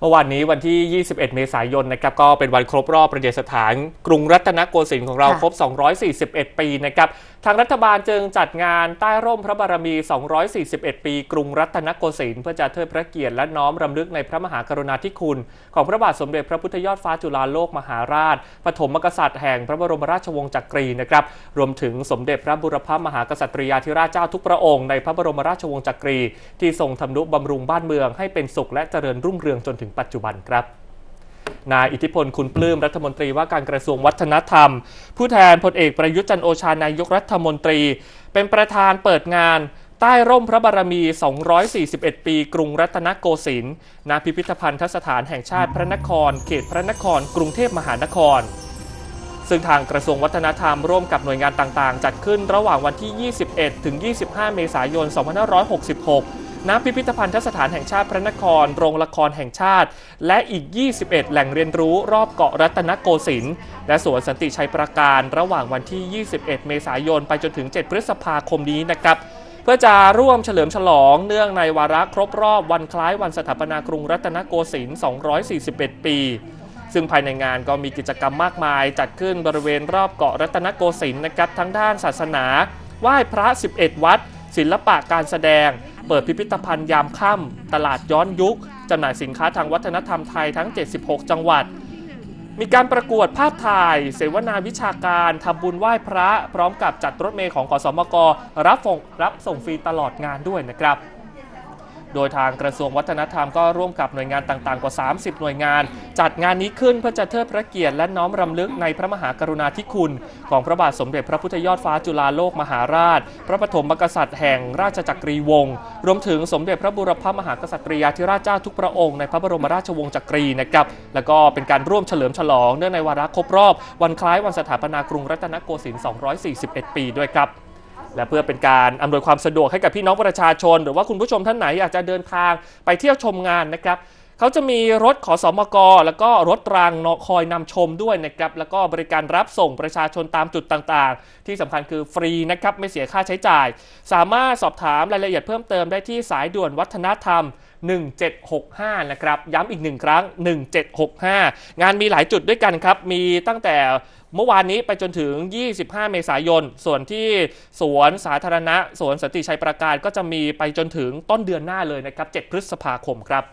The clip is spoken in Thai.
เมื่อวานนี้วันที่ 21 เมษายนนะครับก็เป็นวันครบรอบประดิษฐาน กรุงรัตนโกสินทร์ของเราค่ะครบ 241 ปีนะครับทางรัฐบาลจึงจัดงานใต้ร่มพระบารมี 241 ปี กรุงรัตนโกสินทร์เพื่อจะเทิดพระเกียรติและน้อมรำลึกในพระมหากรุณาธิคุณ ของพระบาทสมเด็จพระพุทธยอดฟ้าจุฬาโลกมหาราช ปฐมกษัตริย์แห่งพระบรมราชวงศ์จักรีนะครับรวมถึงสมเด็จพระบุรพมหากษัตริยาธิราชเจ้าทุกพระองค์ในพระบรมราชวงศ์จักรี ที่ทรงทำนุบำรุงบ้านเมืองให้เป็นสุขและเจริญรุ่งเรืองจนถึงปัจจุบันครับนายอิทธิพลคุณปลื้มรัฐมนตรีว่าการกระทรวงวัฒนธรรม ผู้แทนพลเอกประยุทธ์จันโอชานายกรัฐมนตรี เป็นประธานเปิดงาน ใต้ร่มพระบารมี 241 ปี กรุงรัตนโกสินทร์ณพิพิธภัณฑสถานแห่งชาติพระนคร เขตพระนคร กรุงเทพมหานคร ซึ่งทางกระทรวงวัฒนธรรมร่วมกับหน่วยงานต่างๆ จัดขึ้นระหว่างวันที่ 21 ถึง 25 เมษายน 2566 ณพิพิธภัณฑสถานแห่งชาติพระนคร โรงละครแห่งชาติ และอีก 21 แหล่งเรียนรู้รอบเกาะรัตนโกสินทร์และสวนสันติชัยประการระหว่างวันที่ 21 เมษายน ไปจนถึง 7 พฤษภาคมนี้นะครับเพื่อจะร่วมเฉลิมฉลองเนื่องในวาระครบรอบวันคล้ายวันสถาปนากรุงรัตนโกสินทร์ 241 ปี ซึ่งภายในงานก็มีกิจกรรมมากมาย จัดขึ้นบริเวณรอบเกาะรัตนโกสินทร์นะครับทั้งด้านศาสนา ไหว้พระ 11 วัด ศิลปะการแสดง เปิดพิพิธภัณฑ์ยามค่ำตลาดย้อนยุคจำหน่ายสินค้าทางวัฒนธรรมไทยทั้ง 76 จังหวัด มีการประกวดภาพถ่าย เสวนาวิชาการทำบุญไหว้พระ พร้อมกับจัดรถเมล์ของขอสมกรับส่งรับส่งฟรีตลอดงานด้วยนะครับ โดยทางกระทรวงวัฒนธรรมก็ร่วมกับหน่วยงานต่างๆ กว่า 30 หน่วยงาน จัดงานนี้ขึ้นเพื่อจะเทิดพระเกียรติและน้อมรำลึกในพระมหากรุณาธิคุณ ของพระบาทสมเด็จพระพุทธยอดฟ้าจุฬาโลกมหาราช พระปฐมกษัตริย์แห่งราชจักรีวงศ์รวมถึงสมเด็จพระบุรพมหากษัตริยาธิราชเจ้าทุกพระองค์ในพระบรมราชวงศ์จักรีนะครับแล้วก็เป็นการร่วมเฉลิมฉลองเนื่องในวาระครบรอบ วันคล้ายวันสถาปนากรุงรัตนโกสินทร์ 241 ปีด้วยครับ และเพื่อเป็นการอำนวยความสะดวกให้กับพี่น้องประชาชน หรือว่าคุณผู้ชมท่านไหนอยากจะเดินทางไปเที่ยวชมงานนะครับเขาจะมีรถขอสมก แล้วก็รถรางคอยนำชมด้วยนะครับ แล้วก็บริการรับส่งประชาชนตามจุดต่างๆ ที่สำคัญคือฟรีนะครับ ไม่เสียค่าใช้จ่าย สามารถสอบถามรายละเอียดเพิ่มเติมได้ที่สายด่วนวัฒนธรรม 1765 นะครับ ย้ำอีกหนึ่งครั้ง 1765 งานมีหลายจุดด้วยกันครับ มีตั้งแต่ เมื่อวานนี้ไปจนถึง 25 เมษายน ส่วนที่สวนสาธารณะสวนสนติชัยประการก็จะมีไปจนถึงต้นเดือนหน้าเลยนะครับ 7 พฤษภาคมครับ